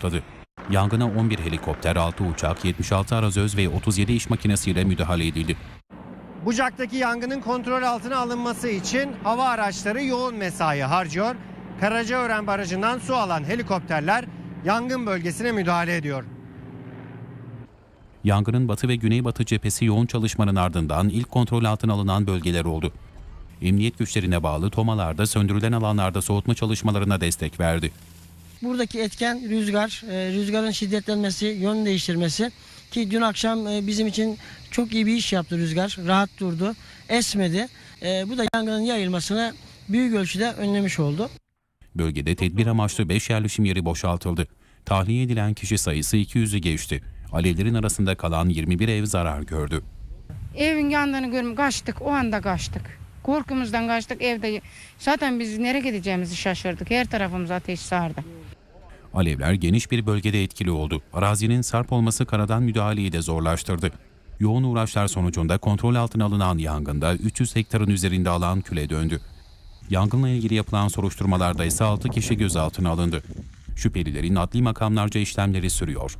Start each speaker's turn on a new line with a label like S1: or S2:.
S1: kapladı. Yangına 11 helikopter, 6 uçak, 76 arazöz ve 37 iş makinesiyle müdahale edildi.
S2: Bucak'taki yangının kontrol altına alınması için hava araçları yoğun mesai harcıyor. Karacaören Barajı'ndan su alan helikopterler yangın bölgesine müdahale ediyor.
S1: Yangının batı ve güneybatı cephesi yoğun çalışmanın ardından ilk kontrol altına alınan bölgeler oldu. Emniyet güçlerine bağlı tomalarda söndürülen alanlarda soğutma çalışmalarına destek verdi.
S3: Buradaki etken rüzgar, e, rüzgarın şiddetlenmesi, yön değiştirmesi ki dün akşam e, bizim için çok iyi bir iş yaptı rüzgar. Rahat durdu, esmedi. E, Bu da yangının yayılmasını büyük ölçüde önlemiş oldu.
S1: Bölgede tedbir amaçlı 5 yerleşim yeri boşaltıldı. Tahliye edilen kişi sayısı 200'ü geçti. Alevlerin arasında kalan 21 ev zarar gördü.
S4: Evin yandığını görüp kaçtık. O anda kaçtık. Korkumuzdan kaçtık evde. Zaten biz nereye gideceğimizi şaşırdık. Her tarafımız ateş sardı.
S1: Alevler geniş bir bölgede etkili oldu. Arazinin sarp olması karadan müdahaleyi de zorlaştırdı. Yoğun uğraşlar sonucunda kontrol altına alınan yangında 300 hektarın üzerinde alan küle döndü. Yangınla ilgili yapılan soruşturmalarda ise 6 kişi gözaltına alındı. Şüphelilerin adli makamlarca işlemleri sürüyor.